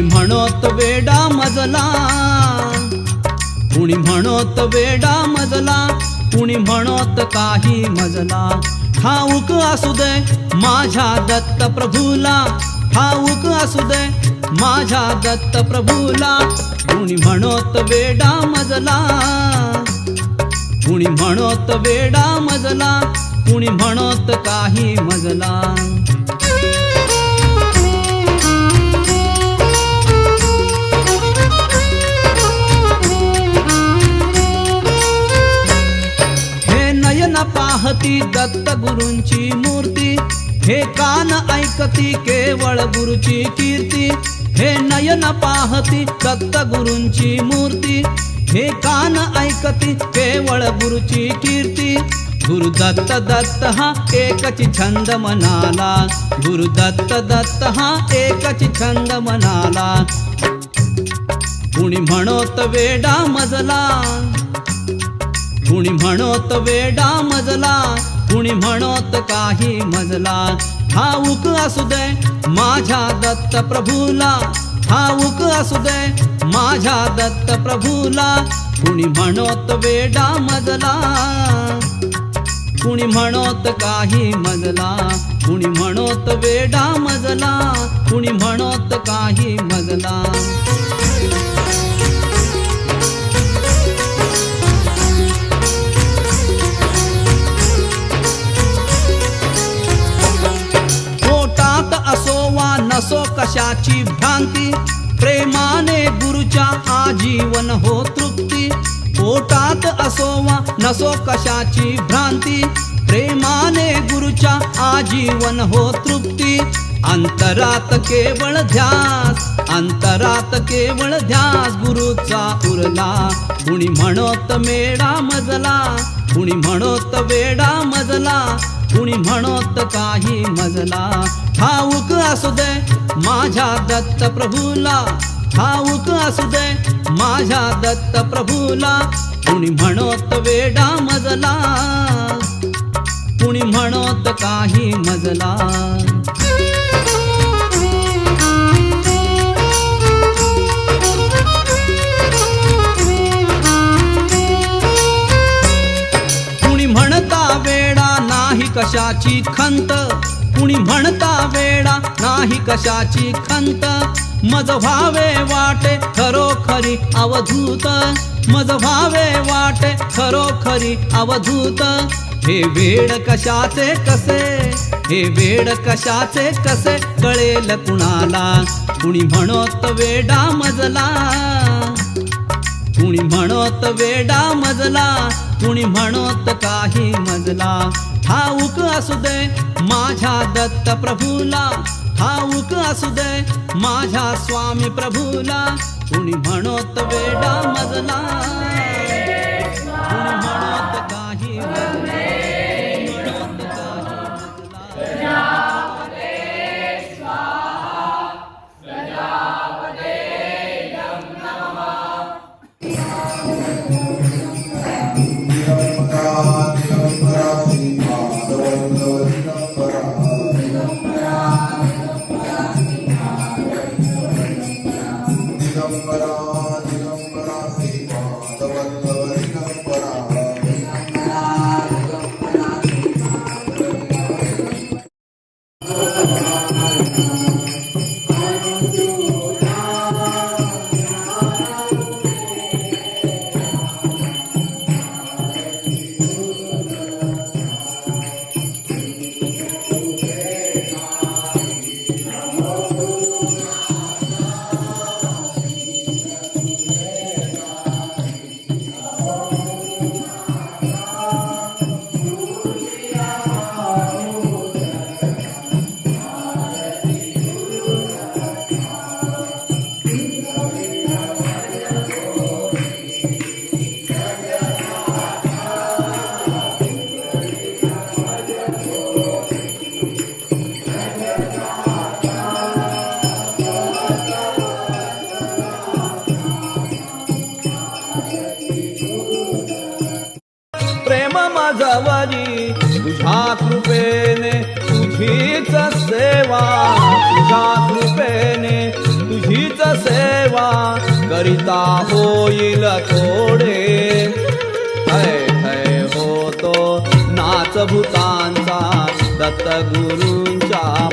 म्हणत वेडा मजला. कुणी म्हणत वेडा मजला कुणी म्हणत काही मजला. ठाऊक असू दे माझ्या दत्त प्रभूला ठाऊक असू दे माझ्या दत्त प्रभूला. कुणी म्हणत वेडा मजला कुणी म्हणत वेडा मजला कुणी म्हणत काही मजला. पाहती दत्त गुरूंची मूर्ती. हे कान ऐकती केवळ गुरुची कीर्ती. हे नयन पाहती दत्त गुरूंची मूर्ती. हे कान ऐकती केवळ गुरुची कीर्ती. गुरु दत्त दत्त हा एकच छंद मनाला. गुरु दत्त दत्त हा एकच छंद मनाला. कुणी म्हणत वेडा मजला. कुणी म्हणत वेडा मजला कुणी म्हणत काही मजला. ठाऊक असू दे माझ्या दत्त प्रभूला ठाऊक असू दे माझ्या दत्त प्रभूला. कुणी म्हणत वेडा मजला कुणी म्हणत काही मजला. कुणी म्हणत वेडा मजला कुणी म्हणत काही मजला. असो नसो कशाची भ्रांती? प्रेमाने गुरुच्या आजीवन हो तृप्ती. पोटात असो वा नसो कशाची भ्रांती? प्रेमाने गुरुच्या आजीवन हो तृप्ती. अंतरात केवळ ध्यास अंतरात केवळ ध्यास. गुरुचा उरला कुणी म्हणत मेळा मजला कुणी म्हणत वेडा मजला कुणी म्हणत काही मजला. ठाऊक असू दे माझ्या दत्त प्रभूला ठाऊक असू दे माझ्या दत्त प्रभूला. कुणी म्हणत वेडा मजला कुणी म्हणत काही मजला. कुणी म्हणता वेडा नाही कशाची खंत कुणी म्हणता वेडा नाही कशाची खंत. मज व्हावे वाटे खरोखरी अवधूत. मज व्हावे वाटे खरोखरी अवधूत. हे वेड कशाचे कसे? हे वेड कशाचे कसे? कळेल कुणाला? कुणी म्हणत वेडा मजला? कुणी म्हणत वेडा मजला? कुणी म्हणत काही मजला? ठाऊक असू दे माझ्या दत्त प्रभूला ठाऊक असू दे माझ्या स्वामी प्रभूला कुणी म्हणत वेडा मजला. माझावरी तुझ्या कृपेने तुझीच सेवा तुझ्या कृपेने तुझीच सेवा करिता होईल थोडे. थय थय होतो नाच भूतांचा दत्त गुरूंच्या